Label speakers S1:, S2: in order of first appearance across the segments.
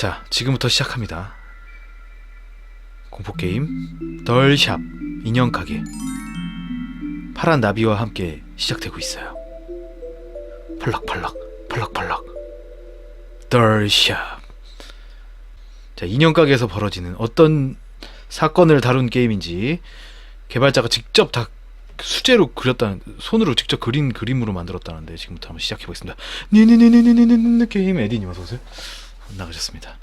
S1: 자, 지금부터 시작합니다. 공포 게임 덜샵 인형 가게 파란 나비와 함께 시작되고 있어요. 펄럭펄럭 펄럭펄럭 덜샵 자, 인형 가게에서 벌어지는 어떤 사건을 다룬 게임인지 개발자가 직접 다 수제로 그렸다는 손으로 직접 그린 그림으로 만들었다는데 지금부터 한번 시작해 보겠습니다. 니니니니니니니 게임 에디님 어서 오세요. 나가셨습니다.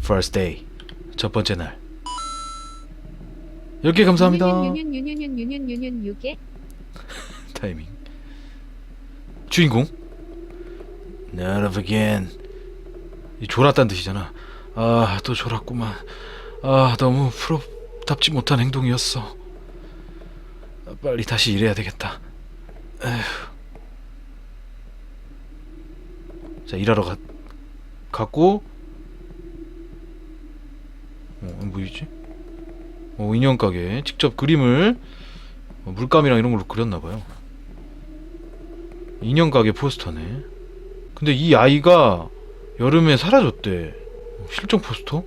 S1: First day 첫 번째 날 이렇게 감사합니다. 타이밍 주인공 Not again 이 졸았다는 뜻이잖아 아 또 졸았구만 아 너무 프로답지 못한 행동이었어 아, 빨리 다시 일해야 되겠다 에휴. 자 일하러 가, 갔고 어 뭐이지 어 인형 가게 직접 그림을 어, 물감이랑 이런 걸로 그렸나봐요 인형 가게 포스터네. 근데 이 아이가 여름에 사라졌대. 실종 포스터?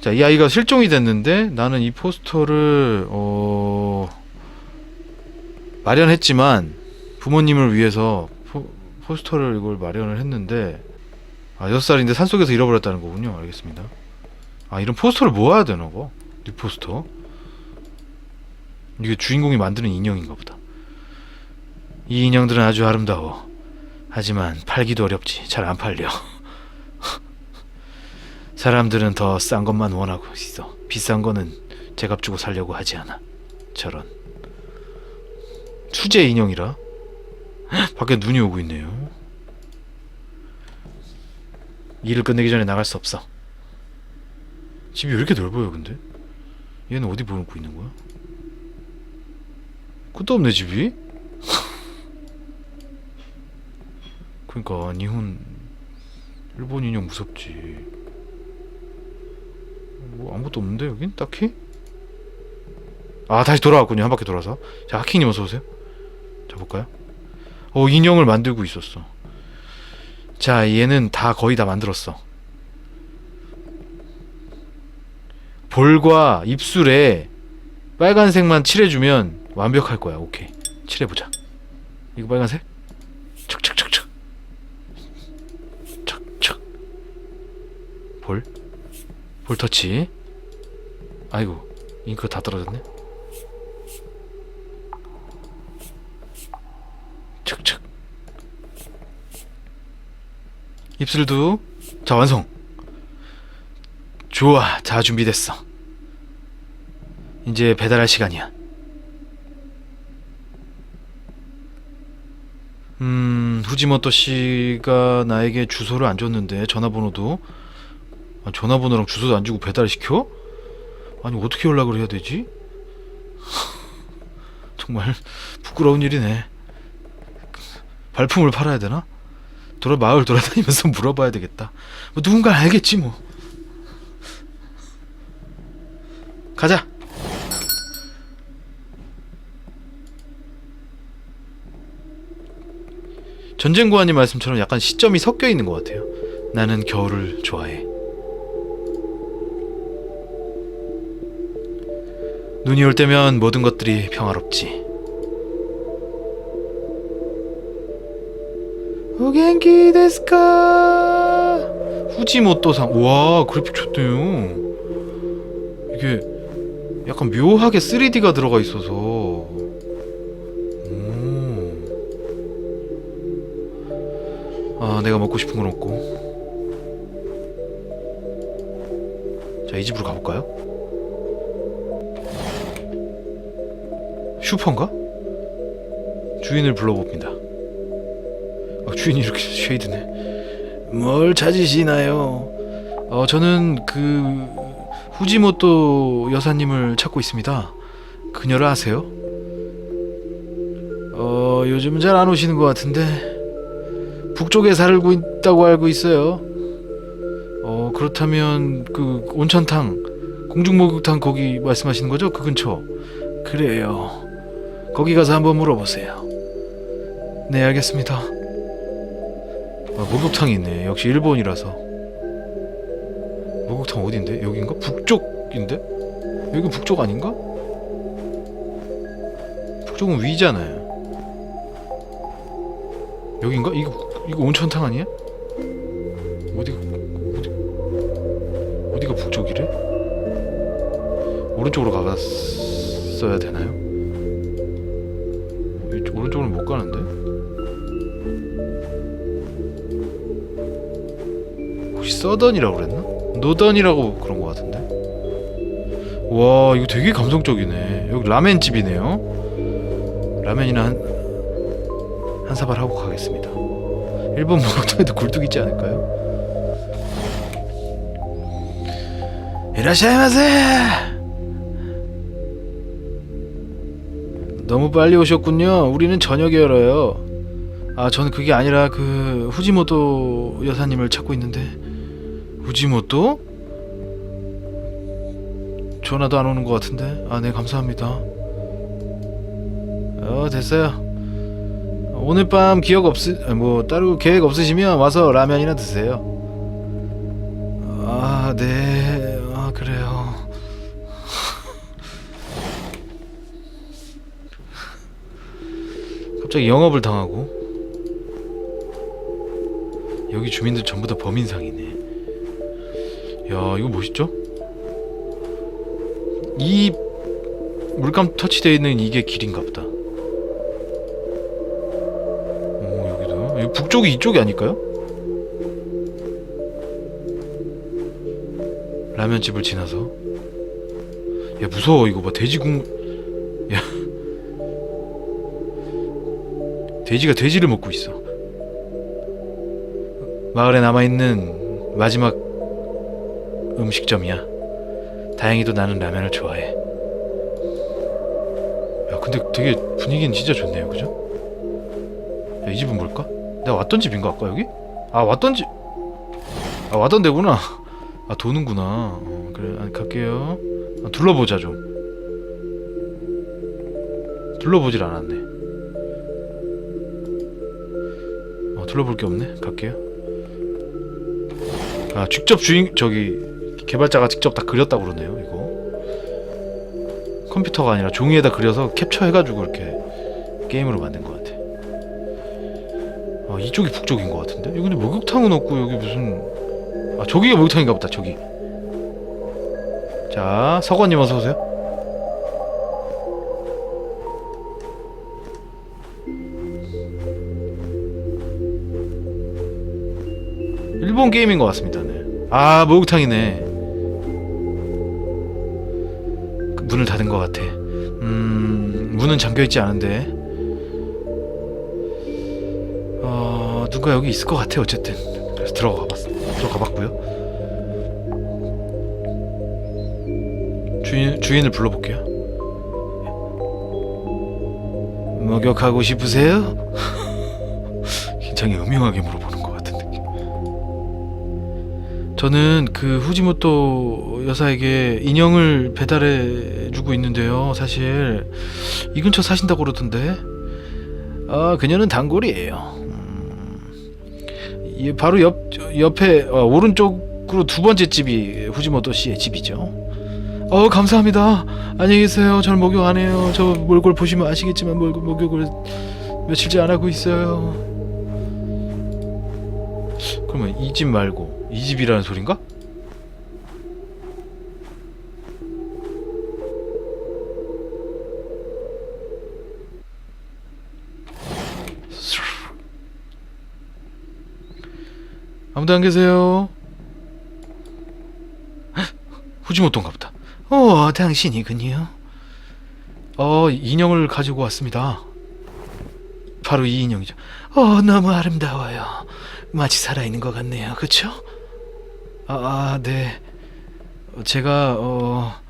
S1: 자, 이 아이가 실종이 됐는데 나는 이 포스터를 어 마련했지만 부모님을 위해서 포, 포스터를 이걸 마련을 했는데 아, 6살인데 산속에서 잃어버렸다는 거군요. 알겠습니다. 아, 이런 포스터를 모아야 되나 봐. 이 포스터. 이게 주인공이 만드는 인형인가 보다. 이 인형들은 아주 아름다워. 하지만 팔기도 어렵지. 잘 안 팔려. 사람들은 더 싼 것만 원하고 있어. 비싼 거는 제값 주고 살려고 하지 않아. 저런. 수제 인형이라? 헉, 밖에 눈이 오고 있네요. 일을 끝내기 전에 나갈 수 없어. 집이 왜 이렇게 넓어요, 근데? 얘는 어디 보고 있는 거야? 끝도 없네, 집이? 그러니까 니혼 일본 인형 무섭지. 뭐 아무것도 없는데 여긴 딱히? 아 다시 돌아왔군요 한 바퀴 돌아서. 자 하킹님 어서 오세요. 자 볼까요? 어 인형을 만들고 있었어. 자 얘는 다 거의 다 만들었어. 볼과 입술에 빨간색만 칠해주면 완벽할 거야. 오케이 칠해보자. 이거 빨간색? 척척척척. 척척 볼? 볼 터치 아이고 잉크 다 떨어졌네 입술도 자 완성 좋아 다 준비됐어 이제 배달할 시간이야 음, 후지모토 씨가 나에게 주소를 안 줬는데 전화번호도 아, 전화번호랑 주소도 안 주고 배달 시켜? 아니 어떻게 연락을 해야 되지? 정말 부끄러운 일이네. 발품을 팔아야 되나? 돌아 마을 돌아다니면서 물어봐야 되겠다. 뭐 누군가 알겠지 뭐. 가자. 전쟁 고아님 말씀처럼 약간 시점이 섞여 있는 것 같아요. 나는 겨울을 좋아해. 눈이 올 때면 모든 것들이 평화롭지. 오겐키 데스까? 후지모토상. 와 그래픽 좋네요. 이게 약간 묘하게 3D가 들어가 있어서. 오. 아, 내가 먹고 싶은 건 없고. 자, 이 집으로 가볼까요? 슈퍼인가? 주인을 불러봅니다. 어, 주인이 이렇게 쉐이드네. 뭘 찾으시나요? 어, 저는 그 후지모토 여사님을 찾고 있습니다. 그녀를 아세요? 어, 요즘 잘 안 오시는 것 같은데. 북쪽에 살고 있다고 알고 있어요. 어 그렇다면 그 온천탕 공중목욕탕 거기 말씀하시는 거죠? 그 근처. 그래요. 거기 가서 한번 물어보세요. 네 알겠습니다. 아, 목욕탕이 있네. 역시 일본이라서. 목욕탕 어딘데? 여긴가? 북쪽인데? 여기 북쪽 아닌가? 북쪽은 위잖아요. 여긴가? 이거 이거 온천탕 아니야? 어디가 어디 어디가 북쪽이래? 오른쪽으로 가봤어야 되나요? 이쪽- 오른쪽으로 못 가는데? 서던이라고 그랬나? 노던이라고 그런 것 같은데? 와 이거 되게 감성적이네 여기 라멘집이네요 라면이나 한, 한 사발 하고 가겠습니다 일본 목욕탕에도 굴뚝 있지 않을까요? 이라샤이마세 너무 빨리 오셨군요 우리는 저녁에 열어요 아 저는 그게 아니라 그 후지모토 여사님을 찾고 있는데 후지모토? 전화도 안 오는 것 같은데? 아 네 감사합니다. 어 됐어요. 오늘 밤 기억 없으 아, 뭐 따로 계획 없으시면 와서 라면이나 드세요. 아네 아 그래요. 갑자기 영업을 당하고? 여기 주민들 전부 다 범인상이네 야 이거 멋있죠? 이 물감 터치되어 있는 이게 길인가 보다. 오 여기도 여기 북쪽이 이쪽이 아닐까요? 라면집을 지나서 야 무서워 이거 봐 돼지궁 야 돼지가 돼지를 먹고 있어 마을에 남아있는 마지막 음식점이야 다행히도 나는 라면을 좋아해. 야, 근데 되게 분위기는 진짜 좋네요, 그죠? 야, 이 집은 뭘까? 내가 왔던 집인가 아까 여기? 아 왔던 집. 아 왔던 데구나. 아 도는구나. 어, 그래, 아, 갈게요. 아, 둘러보자 좀. 둘러보질 않았네. 어, 둘러볼 게 없네. 갈게요. 아 직접 주인 저기 개발자가 직접 다 그렸다고 그러네요 이거. 컴퓨터가 아니라 종이에다 그려서 캡처해가지고 이렇게 게임으로 만든 것 같아. 아 이쪽이 북쪽인 것 같은데? 여기 근데 목욕탕은 없고 여기 무슨 아 저기가 목욕탕인가 보다 저기. 자 서건님 어서오세요. 일본 게임인 것 같습니다 네. 아 목욕탕이네 문을 닫은 것 같아. 음 문은 잠겨 있지 않은데. 어 누가 여기 있을 것 같아 어쨌든. 그래서 들어가 봤어. 들어가 봤고요. 주인 주인을 불러볼게요. 목욕하고 싶으세요? 굉장히 음흉하게 물어보 저는 그 후지모토 여사에게 인형을 배달해 주고 있는데요. 사실 이 근처 사신다고 그러던데. 아, 그녀는 단골이에요. 음, 이 바로 옆 옆에 어, 오른쪽으로 두 번째 집이 후지모토 씨의 집이죠. 어, 감사합니다. 안녕히 계세요. 저는 목욕 안 해요. 저 몰골 보시면 아시겠지만 몰 목욕을 며칠째 안 하고 있어요. 그러면 이 집 말고 이 집이라는 소린가? 아무도 안 계세요. 헉, 후지모토인가 보다. 어, 당신이군요. 어, 인형을 가지고 왔습니다. 바로 이 인형이죠. 어, 너무 아름다워요. 마치 살아있는 것 같네요. 그쵸? 아, 아 네. 어, 제가 어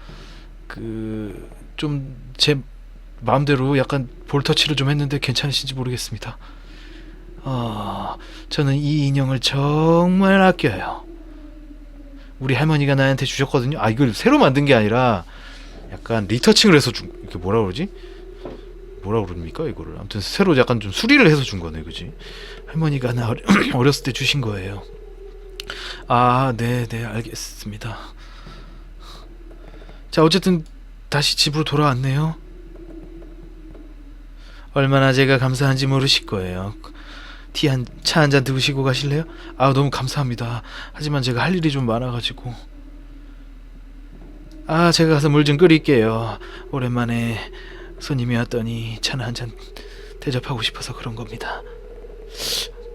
S1: 그 좀 제 마음대로 약간 볼터치를 좀 했는데 괜찮으신지 모르겠습니다. 어, 저는 이 인형을 정말 아껴요. 우리 할머니가 나한테 주셨거든요. 아 이걸 새로 만든 게 아니라 약간 리터칭을 해서 준 이렇게 뭐라 그러지? 뭐라 그럽니까 이거를? 아무튼 새로 약간 좀 수리를 해서 준 거네 그지? 할머니가 나 어려, 어렸을 때 주신 거예요. 아네네 알겠습니다. 자 어쨌든 다시 집으로 돌아왔네요. 얼마나 제가 감사한지 모르실 거예요. 티 한 차 한 잔 드시고 가실래요? 아 너무 감사합니다. 하지만 제가 할 일이 좀 많아가지고. 아 제가 가서 물 좀 끓일게요. 오랜만에 손님이 왔더니 차나 한잔 대접하고 싶어서 그런 겁니다.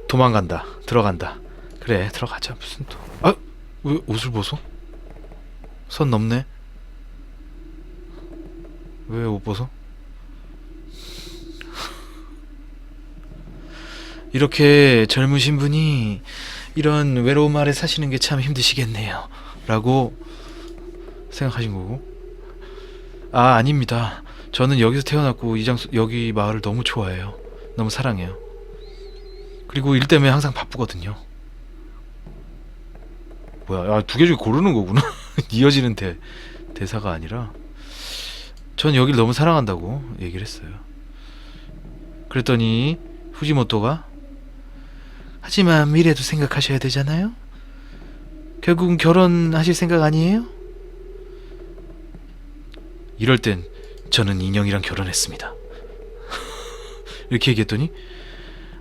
S1: 도망간다. 들어간다. 그래 들어가자. 무슨 또? 아, 왜 옷을 벗어? 선 넘네. 왜 옷 벗어? 이렇게 젊으신 분이 이런 외로운 마을에 사시는 게 참 힘드시겠네요. 라고 생각하신 거고. 아, 아닙니다. 저는 여기서 태어났고 이 장소 여기 마을을 너무 좋아해요. 너무 사랑해요. 그리고 일 때문에 항상 바쁘거든요. 뭐야? 아, 두 개 중에 고르는 거구나. 이어지는 대 대사가 아니라 전 여기를 너무 사랑한다고 얘기를 했어요. 그랬더니 후지모토가 하지만 미래도 생각하셔야 되잖아요. 결국은 결혼하실 생각 아니에요? 이럴 땐 저는 인형이랑 결혼했습니다. 이렇게 얘기했더니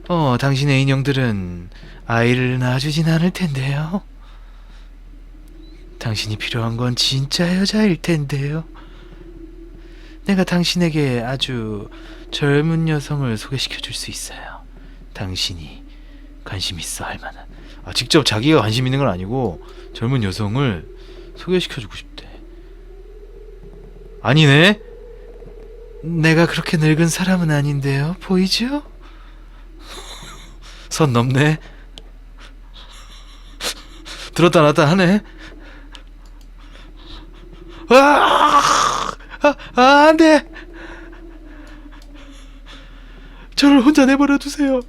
S1: 어, 당신의 인형들은 아이를 낳아주진 않을 텐데요. 당신이 필요한 건 진짜 여자일 텐데요. 내가 당신에게 아주 젊은 여성을 소개시켜 줄 수 있어요. 당신이 관심 있어 할 만한. 아, 직접 자기가 관심 있는 건 아니고 젊은 여성을 소개시켜 주고 싶대. 아니네. 내가 그렇게 늙은 사람은 아닌데요. 보이죠? 선 넘네. 들었다 놨다 하네. 아, 아, 아, 안 돼. 저를 혼자 내버려 두세요.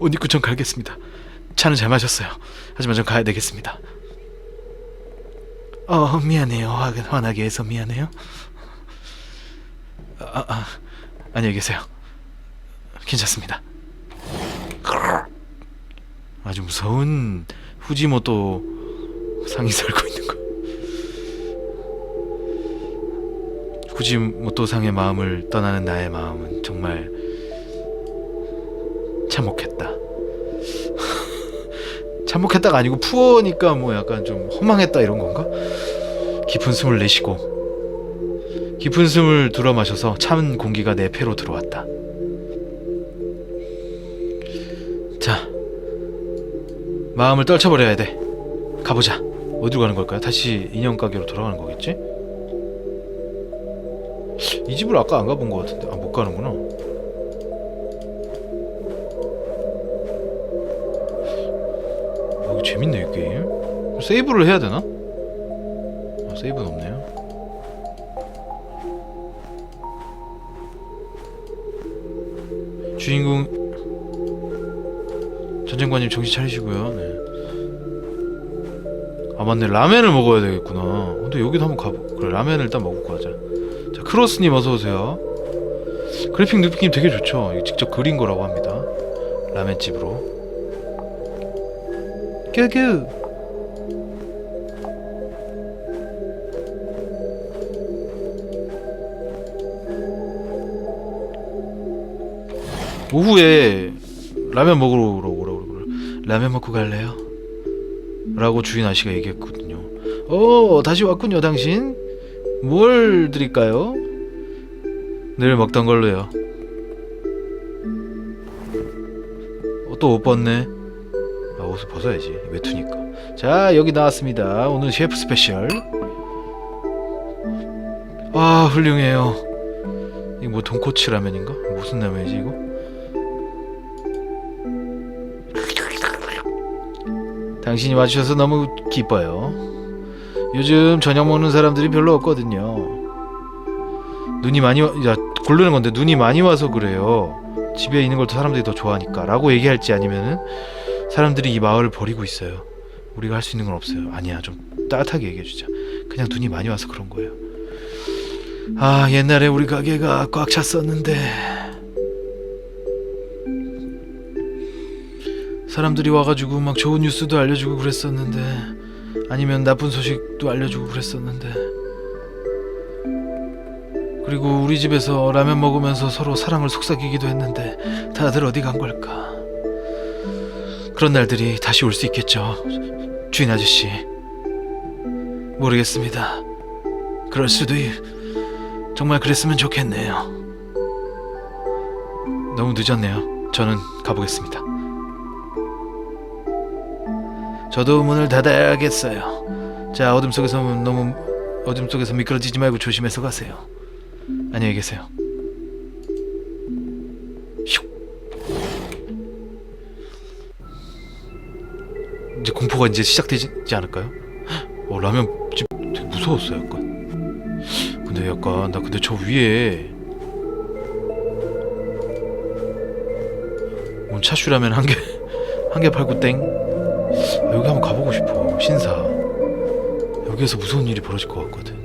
S1: 옷 입고 전 가겠습니다. 차는 잘 마셨어요. 하지만 전 가야 되겠습니다. 어 미안해요. 화, 화나게 해서 미안해요. 아, 아 안녕히 계세요. 괜찮습니다. 아주 무서운 후지모토 상이 살고 있는 거. 후지모토 상의 마음을 떠나는 나의 마음은 정말 참혹했다 참혹했다가 아니고 푸어니까 뭐 약간 좀 허망했다 이런 건가? 깊은 숨을 내쉬고 깊은 숨을 들어 마셔서 찬 공기가 내 폐로 들어왔다. 자, 마음을 떨쳐버려야 돼. 가보자. 어디로 가는 걸까요? 다시 인형 가게로 돌아가는 거겠지? 이 집을 아까 안 가본 것 같은데 아 못 가는구나. 재밌네 이 게임. 세이브를 해야 되나? 아, 세이브는 없네요. 주인공 전쟁관님 정신 차리시고요. 네. 아 맞네 라면을 먹어야 되겠구나. 근데 여기도 한번 가보. 그래 라면을 일단 먹고 가자. 자 크로스님 어서 오세요. 그래픽 느낌 되게 좋죠. 직접 그린 거라고 합니다. 라면집으로. 큐큐. 오후에 라면 먹으러 오라고 그래. 라면 먹고 갈래요? 라고 주인 아씨가 얘기했거든요. 어, 다시 왔군요, 당신. 뭘 드릴까요? 늘 먹던 걸로요. 어, 또옷 벗네. 아, 옷을 벗어야지. 외투니까. 자, 여기 나왔습니다. 오늘 셰프 스페셜. 아, 훌륭해요. 이거 뭐 돈코츠 라면인가? 무슨 라면이지 이거? 당신이 와주셔서 너무 기뻐요. 요즘 저녁 먹는 사람들이 별로 없거든요. 눈이 많이 와, 야, 고르는 건데 눈이 많이 와서 그래요. 집에 있는 걸더 사람들이 더 좋아하니까. 라고 얘기할지 아니면은 사람들이 이 마을을 버리고 있어요. 우리가 할 수 있는 건 없어요. 아니야, 좀 따뜻하게 얘기해주자. 그냥 눈이 많이 와서 그런 거예요. 아 옛날에 우리 가게가 꽉 찼었는데 사람들이 와가지고 막 좋은 뉴스도 알려주고 그랬었는데 아니면 나쁜 소식도 알려주고 그랬었는데 그리고 우리 집에서 라면 먹으면서 서로 사랑을 속삭이기도 했는데 다들 어디 간 걸까 그런 날들이 다시 올 수 있겠죠 주인 아저씨 모르겠습니다 그럴 수도 있... 정말 그랬으면 좋겠네요. 너무 늦었네요. 저는 가보겠습니다. 저도 문을 닫아야겠어요. 자, 어둠 속에서 너무 어둠 속에서 미끄러지지 말고 조심해서 가세요. 안녕히 계세요. 이제 공포가 이제 시작되지 않을까요? 어, 라면 집 되게 무서웠어요, 약간. 근데 약간 나 근데 저 위에 뭔 차슈라면 한 개 한 개 팔고 땡. 아, 여기 한번 가보고 싶어 신사. 여기에서 무서운 일이 벌어질 것 같거든.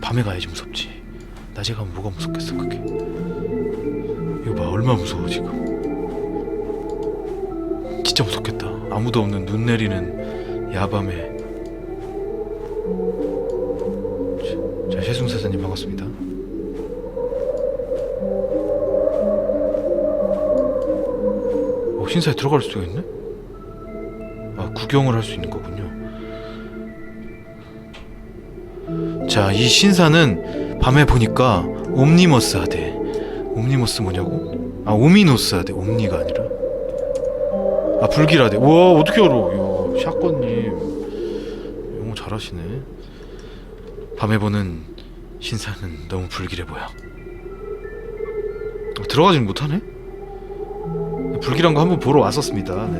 S1: 밤에 가야지 무섭지. 낮에 가면 뭐가 무섭겠어 그게. 이거 봐 얼마나 무서워 지금 진짜 무섭겠다 아무도 없는 눈 내리는 야밤에 자, 세숭 사사님 반갑습니다. 어, 신사에 들어갈 수가 있네? 아, 구경을 할 수 있는 거군요. 자, 이 신사는 밤에 보니까 옴니머스 하대. 옴니머스 뭐냐고? 아, 오미노스 하대. 옴니가 아니라. 아, 불길하대. 우와, 어떻게 알아? 이야, 샷건님. 영어 잘하시네. 밤에 보는 신사는 너무 불길해 보여. 어, 들어가지는 못하네. 불길한 거 한번 보러 왔었습니다. 네.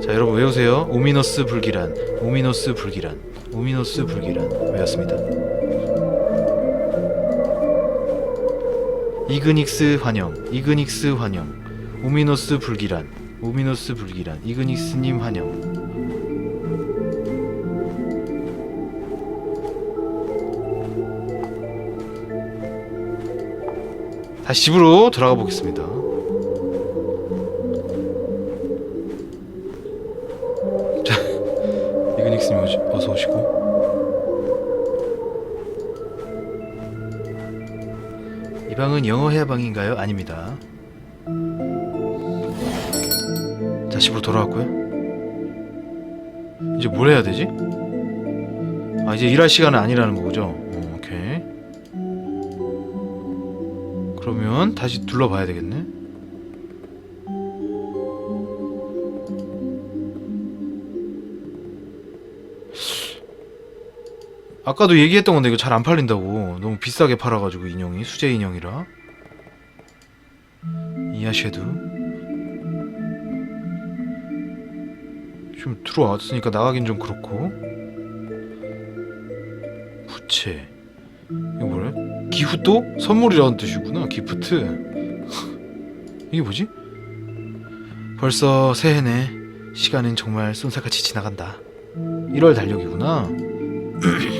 S1: 자 여러분 외우세요. 오미너스 불길한, 오미너스 불길한, 오미너스 불길한 외웠습니다. 이그닉스 환영, 이그닉스 환영, 오미너스 불길한, 오미너스 불길한, 이그닉스님 환영. 다시 집으로 돌아가 보겠습니다. 자, 이그닉스님 어서 오시고. 방은 영어 해방인가요? 아닙니다. 자, 집으로 돌아왔고요. 이제 뭘 해야 되지? 아, 이제 일할 시간은 아니라는 거죠? 어, 오케이. 그러면 다시 둘러봐야 되겠네. 아까도 얘기했던 건데 이거 잘 안 팔린다고 너무 비싸게 팔아가지고 인형이 수제 인형이라 이하쉐도 좀 들어왔으니까 나가긴 좀 그렇고 부채 이거 뭐래? 기후도 선물이라는 뜻이구나. 기프트. 이게 뭐지? 벌써 새해네. 시간은 정말 쏜살같이 지나간다. 1월 달력이구나.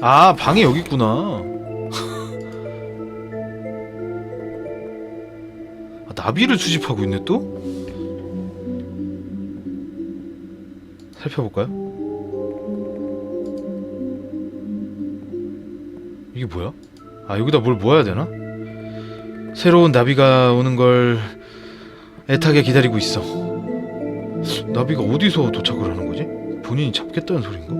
S1: 아, 방이 여기 있구나. 아, 나비를 수집하고 있네 또? 살펴볼까요? 이게 뭐야? 아 여기다 뭘 모아야 되나? 새로운 나비가 오는 걸 애타게 기다리고 있어. 나비가 어디서 도착을 하는 거지? 본인이 잡겠다는 소린가?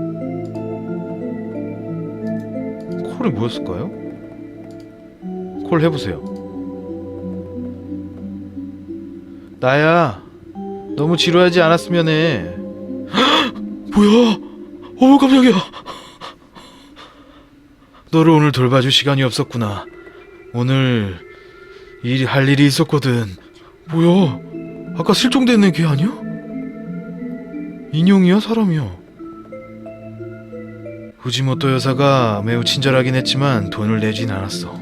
S1: 콜이 뭐였을까요? 콜 해보세요. 나야, 너무 지루하지 않았으면 해. 뭐야? 어 깜짝이야. 너를 오늘 돌봐줄 시간이 없었구나. 오늘 일 할 일이 있었거든. 뭐야? 아까 실종됐는 걔 아니야? 인형이야, 사람이야? 후지모토 여사가 매우 친절하긴 했지만 돈을 내진 않았어.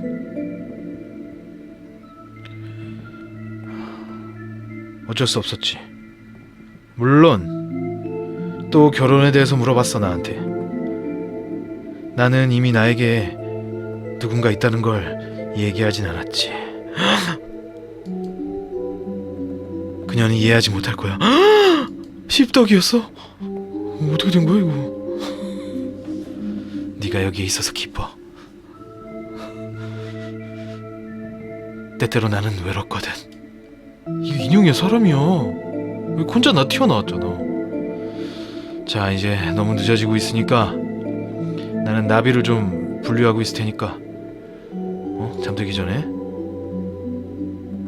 S1: 어쩔 수 없었지. 물론 또 결혼에 대해서 물어봤어 나한테. 나는 이미 나에게 누군가 있다는 걸 얘기하진 않았지. 그녀는 이해하지 못할 거야. 십덕이었어? 어떻게 된 거야 이거? 네가 여기에 있어서 기뻐. 때때로 나는 외롭거든. 이게 인형이야 사람이야. 왜 혼자 나 튀어나왔잖아. 자 이제 너무 늦어지고 있으니까 나는 나비를 좀 분류하고 있을 테니까 어? 잠들기 전에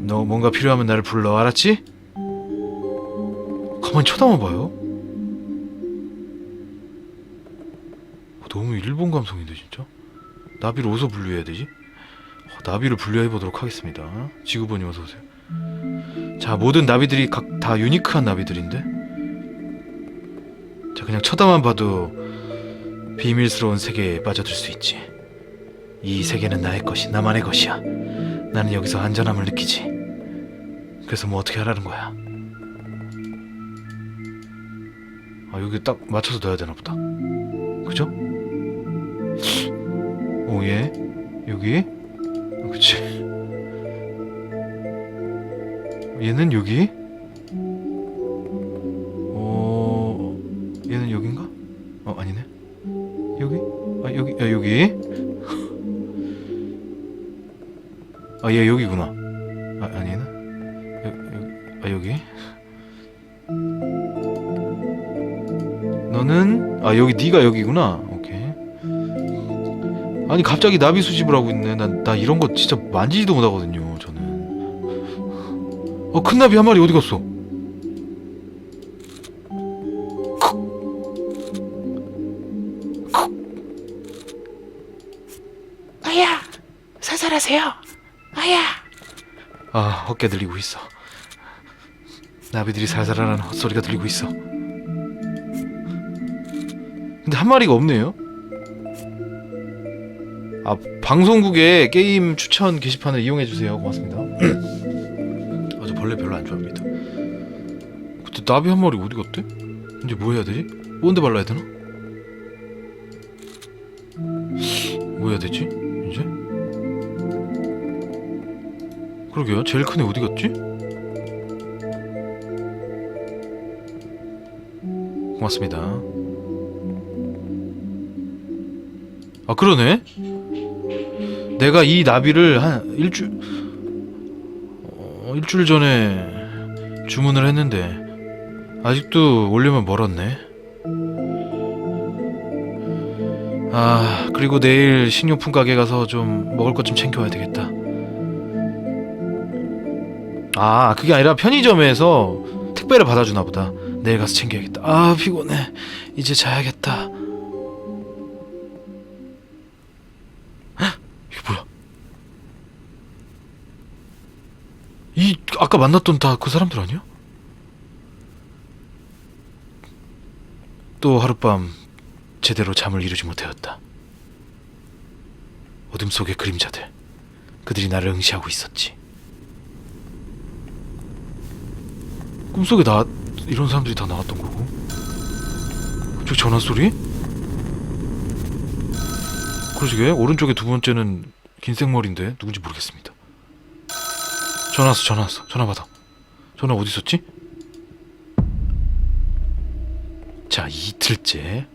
S1: 너 뭔가 필요하면 나를 불러 알았지? 가만히 쳐다만 봐요. 너무 일본 감성인데 진짜. 나비를 어디서 분류해야 되지? 어, 나비를 분류해 보도록 하겠습니다. 지구본이 어서 오세요. 자 모든 나비들이 각 다 유니크한 나비들인데. 자 그냥 쳐다만 봐도 비밀스러운 세계에 빠져들 수 있지. 이 세계는 나의 것이 나만의 것이야. 나는 여기서 안전함을 느끼지. 그래서 뭐 어떻게 하라는 거야? 아 여기 딱 맞춰서 넣어야 되나 보다. 그죠? 오예? 여기? 아, 그치. 얘는 여기? 어 얘는 여긴가? 어 아니네. 여기? 아 여기 아 여기? 아 얘 여기구나. 아 아니네. 여, 여, 아 여기? 너는? 아 여기 네가 여기구나 아니 갑자기 나비 수집을 하고 있네. 난 나 이런 거 진짜 만지지도 못하거든요 저는. 어 큰 나비 한 마리 어디 갔어?
S2: 아야, 사살하세요. 아야.
S1: 아 헛개 들리고 있어. 나비들이 살살하는 헛소리가 들리고 있어. 근데 한 마리가 없네요 아 방송국에 게임 추천 게시판을 이용해 주세요 고맙습니다 아저 벌레 별로 안 좋아합니다 그때 나비 한 마리 어디 갔대? 이제 뭐 해야 되지? 뭔데 발라야 되나? 뭐 해야 되지? 이제? 그러게요. 제일 큰 애 어디 갔지? 고맙습니다. 아 그러네. 내가 이 나비를 한 일주 어, 일주일 전에 주문을 했는데 아직도 올려면 멀었네. 아 그리고 내일 식료품 가게 가서 좀 먹을 것 좀 챙겨와야 되겠다. 아 그게 아니라 편의점에서 택배를 받아주나 보다 내일 가서 챙겨야겠다 아 피곤해 이제 자야겠다 아까 만났던 다 그 사람들 아니야? 또 하룻밤 제대로 잠을 이루지 못하였다 어둠 속의 그림자들 그들이 나를 응시하고 있었지 꿈속에 나 이런 사람들이 다 나왔던 거고 저 전화 소리? 그러시게 오른쪽에 두 번째는 긴 생머리인데 누군지 모르겠습니다 전화 왔어 전화 왔어. 전화 받아. 전화 어디 있었지? 자 이틀째